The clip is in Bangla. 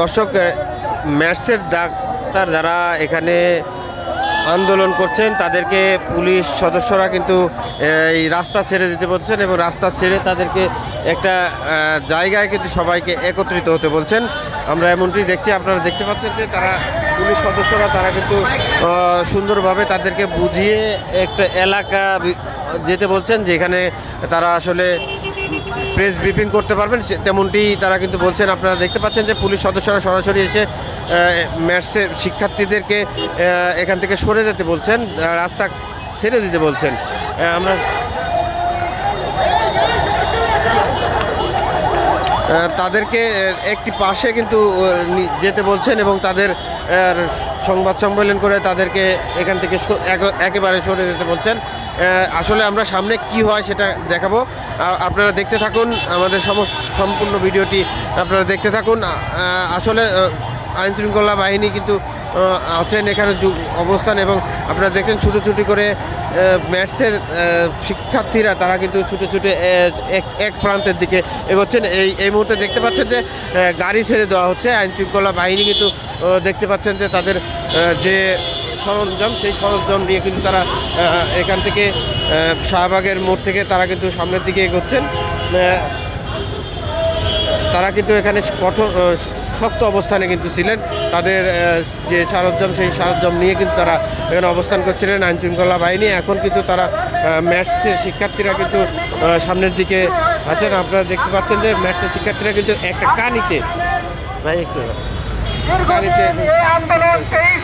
দর্শক ম্যাটসের ডাক্তার যারা এখানে আন্দোলন করছেন, তাদেরকে পুলিশ সদস্যরা কিন্তু এই রাস্তা ছেড়ে দিতে বলছেন এবং রাস্তা ছেড়ে তাদেরকে একটা জায়গায় কিন্তু সবাইকে একত্রিত হতে বলছেন। আমরা এমনটি দেখছি, আপনারা দেখতে পাচ্ছেন যে তারা পুলিশ সদস্যরা, তারা কিন্তু সুন্দরভাবে তাদেরকে বুঝিয়ে একটা এলাকা যেতে বলছেন, যেখানে তারা আসলে প্রেস ব্রিফিং করতে পারবেন তেমনটি তারা কিন্তু বলছেন। আপনারা দেখতে পাচ্ছেন যে পুলিশ সদস্যরা সরাসরি এসে ম্যাথসের শিক্ষার্থীদেরকে এখান থেকে সরে যেতে বলছেন রাস্তা ছেড়ে দিতে বলছেন। আমরা তাদেরকে একটি পাশে কিন্তু যেতে বলছেন এবং তাদের সংবাদ সম্মেলন করে তাদেরকে এখান থেকে একেবারে সরে যেতে বলছেন। আসলে আমরা সামনে কি হয় সেটা দেখাবো। আপনারা দেখতে থাকুন, আমাদের সম্পূর্ণ ভিডিওটি আপনারা দেখতে থাকুন। আসলে আইন শৃঙ্খলা বাহিনী কিন্তু আছেন এখানে অবস্থান এবং আপনারা দেখছেন ছুটো ছুটি করে ম্যাথসের শিক্ষার্থীরা তারা কিন্তু ছুটে ছুটে এক এক প্রান্তের দিকে এগোচ্ছেন। এই এই মুহূর্তে দেখতে পাচ্ছেন যে গাড়ি ছেড়ে দেওয়া হচ্ছে। আইন শৃঙ্খলা বাহিনী কিন্তু দেখতে পাচ্ছেন যে তাদের যে সরঞ্জাম সেই সরঞ্জাম নিয়ে কিন্তু তারা এখান থেকে শাহবাগের মোড় থেকে তারা কিন্তু সামনের দিকে এগোচ্ছেন। তারা কিন্তু এখানে কঠোর শক্ত অবস্থানে কিন্তু ছিলেন। তাদের যে সরঞ্জাম সেই সরঞ্জাম নিয়ে কিন্তু তারা এখানে অবস্থান করছিলেন আইন শৃঙ্খলা বাহিনী। এখন কিন্তু তারা ম্যাথসের শিক্ষার্থীরা কিন্তু সামনের দিকে আছেন। আপনারা দেখতে পাচ্ছেন যে ম্যাথসের শিক্ষার্থীরা কিন্তু একটা কানিতে ভাই একটু কানিতে